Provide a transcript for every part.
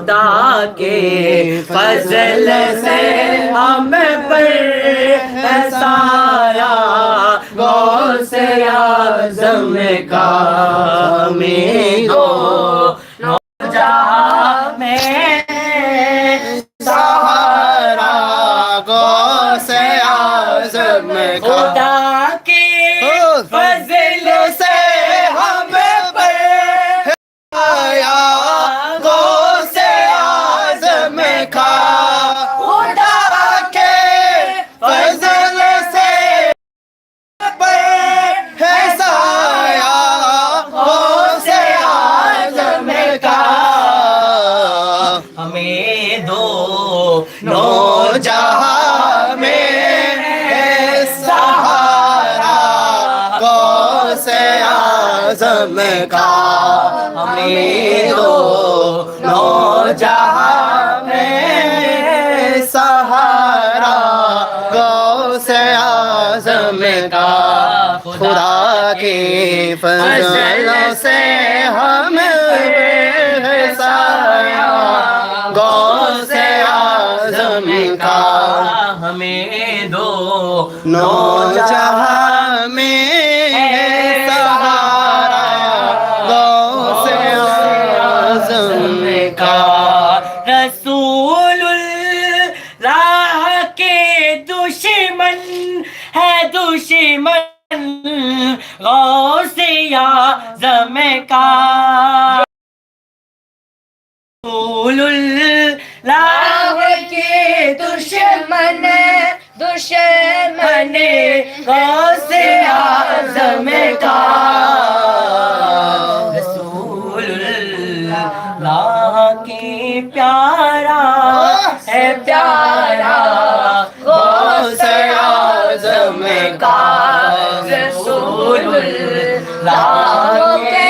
خدا کے فضل سے ہم پر سارا غوث اعظم کا میں گو عزم کا ہمیں دو نو جہاں میں سہارا گو سے عزم کا خدا کے فضل سے ہم ہمیں دو نو جہاں میں دشمن دشمن غوث اعظم کا۔ رسول اللہ کی پیارا ہے پیارا، غوث اعظم کا۔ رسول اللہ کے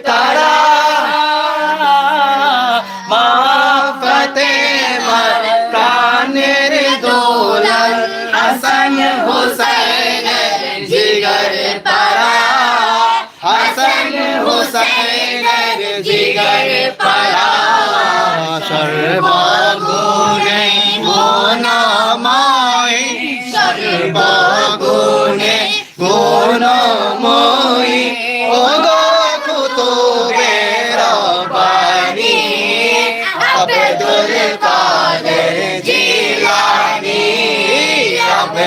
তারা মাফতে মার প্রাণের দোলন হাসান হুসাইন জিগর তারা হাসান হুসাইন জিগর গুণময় সর্বগুণে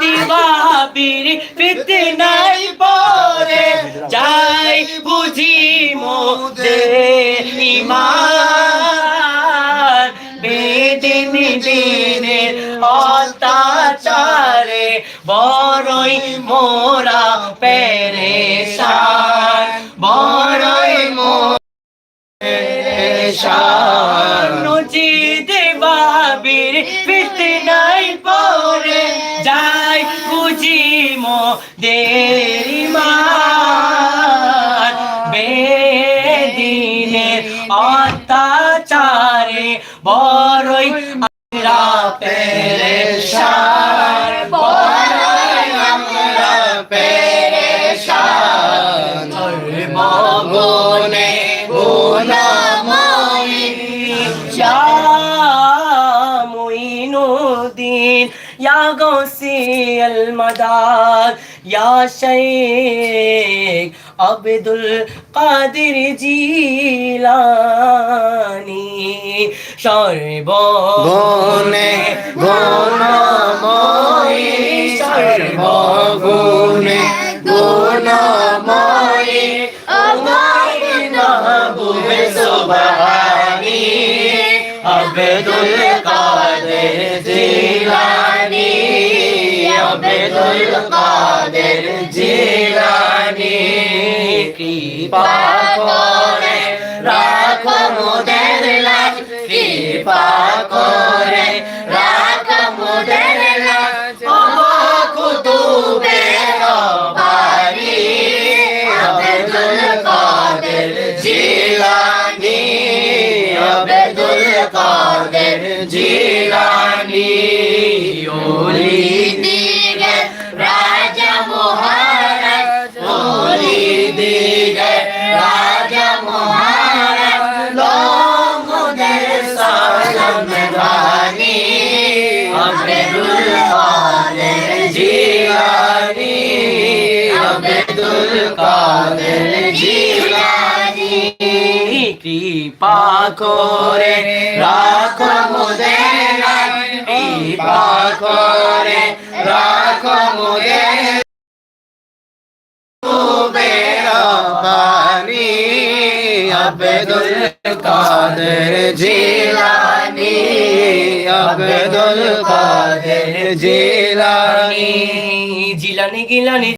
দিবাবির ফিতনাই পরে যাই বুঝি মোদে ইমান বেদিন দিনের অত্যাচারে, বড়ই মোরা পেরেশান, বড়ই পেরেশান। নজি দেবাবির ফিতনাই বুঝি মো দেরিমান বেদিনের অত্যাচারে বড়ই আমরা يا غوثي المدار يا شيخ عبد القادر جيلاني সর্ব গুণে গুণময়ী সর্বগুণে গুণময়ী মাহবুবে সুবহানি আবেদুল আবেদুল কাদের জিলানি। কৃপা করে রাখো মোদের লাজ কৃপা করে রাখো মোদের লাজ ও কুতুবে রব্বানি আবেদুল কাদের জিলানি। আবেদুল কাদের জিলানি। కాదల్ జీవాది కృపా కోరే రాకముదే కృపా కోరే రాకముదే ربانی جیلانی عبد القادر جیلانی جیلانی گیلانی